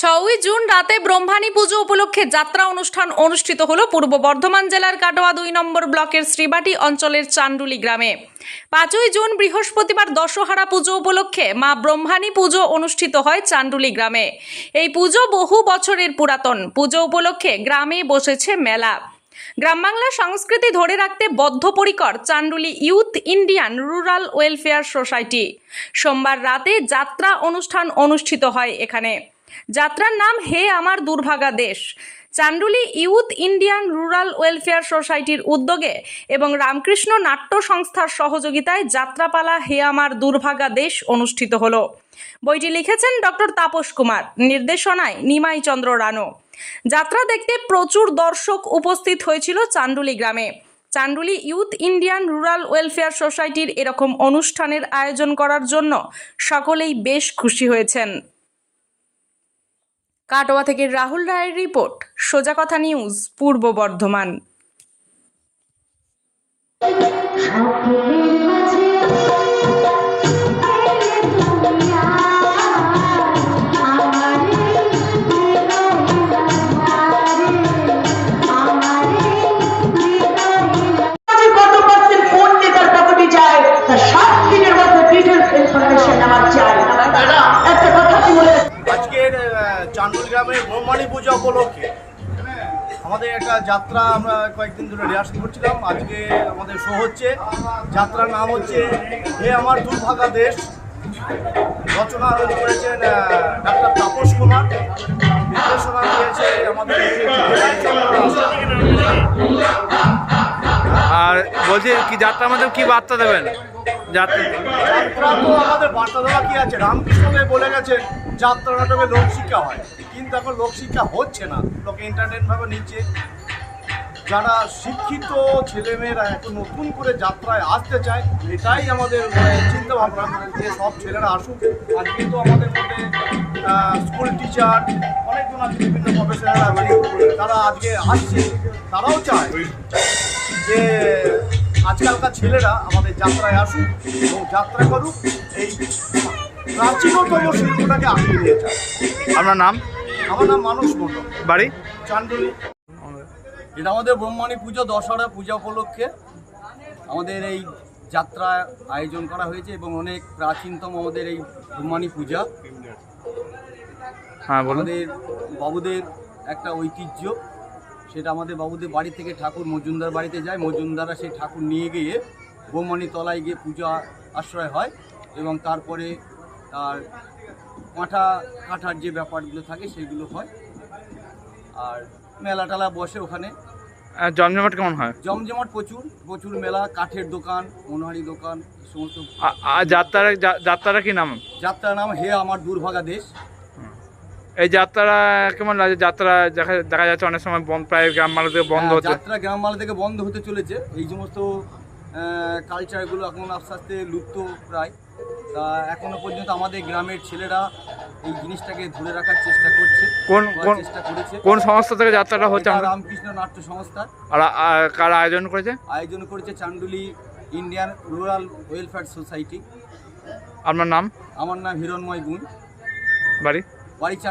ছয়ই জুন রাতে ব্রহ্মাণী পুজো উপলক্ষে যাত্রা অনুষ্ঠান অনুষ্ঠিত হলো পূর্ব বর্ধমান জেলার কাটোয়া দুই নম্বর ব্লকের শ্রীবাটি অঞ্চলের চান্ডুলি গ্রামে। পাঁচই জুন বৃহস্পতিবার দশহারা পুজো উপলক্ষে মা ব্রহ্মাণী পুজো অনুষ্ঠিত হয় চান্ডুলি গ্রামে। এই পুজো বহু বছরের পুরাতন। পুজো উপলক্ষে গ্রামে বসেছে মেলা। গ্রাম বাংলার সংস্কৃতি ধরে রাখতে বদ্ধপরিকর Chanduli youth Indian rural welfare society. সোমবার রাতে যাত্রা অনুষ্ঠান অনুষ্ঠিত হয় এখানে। যাত্রার নাম হে আমার দুর্ভাগা দেশ। Chanduli youth Indian rural welfare সোসাইটির উদ্যোগে এবং রামকৃষ্ণ নাট্য সংস্থার সহযোগিতায় যাত্রাপালা হে আমার দুর্ভাগা দেশ অনুষ্ঠিত হল। বইটি লিখেছেন ডক্টর তাপস কুমার, নির্দেশনায় নিমাই চন্দ্র রানো। যাত্রা দেখতে প্রচুর দর্শক উপস্থিত হয়েছিল চান্ডুলি গ্রামে। Chanduli youth Indian rural welfare সোসাইটির এরকম অনুষ্ঠানের আয়োজন করার জন্য সকলেই বেশ খুশি হয়েছেন। কাটোয়া থেকে রাহুল রায়ের রিপোর্ট সোজা কথা নিউজ পূর্ব বর্ধমান। গ্রামের ব্রহ্মাণী পূজা উপলক্ষে। আমাদের একটা যাত্রা আমরা কয়েকদিন ধরে রিহার্সাল করছিলাম। আজকে আমাদের শো হচ্ছে। যাত্রার নাম হচ্ছে হে আমার দুর্ভাগা দেশ। রচনা করেছেন ডাক্তার তাপস কুমার। নির্দেশনা দিয়েছে আমাদের আর বলছি, কি যাত্রার মাধ্যমে কি বার্তা দেবেন? যাত্রা। তো আমাদের বার্তা দেওয়া আছে? রামকৃষ্ণদেব বলে গেছেন, যাত্রা নাটকে লোকশিক্ষা হয়। কিন্তু এখন লোকশিক্ষা হচ্ছে না। লোকে এন্টারটেনভাবে নিচ্ছে। যারা শিক্ষিত ছেলেমেয়েরা এখন নতুন করে যাত্রায় আসতে চায়, এটাই আমাদের চিন্তা ভাবনা যে সব ছেলেরা আসুক, আর কিন্তু আমাদের মধ্যে স্কুল টিচার অনেকজন আছে, বিভিন্ন প্রফেসনাল তারা আজকে আসছে, তারাও চায় যে আজকালকার ছেলেরা আমাদের যাত্রায় আসুক এবং যাত্রা করুক এই প্রাচীনতম শিল্পটাকে আগিয়ে নিয়ে যায় আপনার নাম? আমার নাম মানুষ মন্ডল বাড়ি? চান্ডুলি এটা আমাদের ব্রহ্মাণী পুজো দশহরা পূজা উপলক্ষে আমাদের এই যাত্রা আয়োজন করা হয়েছে এবং অনেক প্রাচীনতম আমাদের এই ব্রহ্মাণী পূজা। হ্যাঁ বলুন। আমাদের বাবুদের একটা ঐতিহ্য। সেটা আমাদের বাবুদের বাড়ি থেকে ঠাকুর মজুমদার বাড়িতে যায়। মজুমদাররা সেই ঠাকুর নিয়ে গিয়ে ব্রহ্মাণী তলায় গিয়ে পূজা আশ্রয় হয় এবং তারপরে তার কাঁঠা কাঁঠার যে ব্যাপারগুলো থাকে সেগুলো হয়। আর মেলা টেলা বসে ওখানে। জমজমাট কেমন হয়? জমজমাট প্রচুর প্রচুর মেলা কাঠের দোকান মনোহারি দোকান সমস্ত যাত্রার যা- কি নাম? যাত্রার নাম হে আমার দুর্ভাগা দেশ। এই যাত্রা কেমন লাগে? যাত্রা দেখা দেখা যাচ্ছে অনেক সময় বন্ধ প্রায় গ্রাম মালা থেকে বন্ধ হচ্ছে যাত্রা গ্রামবালা থেকে বন্ধ হতে চলেছে। এই সমস্ত কালচারগুলো এখন আস্তে আস্তে লুপ্ত প্রায়। তা এখনও পর্যন্ত আমাদের গ্রামের ছেলেরা এই জিনিসটাকে ধরে রাখার চেষ্টা করছে কোন- কোন- চেষ্টা করেছে। কোন সংস্থা থেকে যাত্রাটা হচ্ছে? রামকৃষ্ণ নাট্য সংস্থা। আর আর কারা আয়োজন করেছে? আয়োজন করেছে Chanduli Indian rural welfare society. আপনার নাম? আমার নাম হিরণময় গুণ। বাড়ি? বাড়ি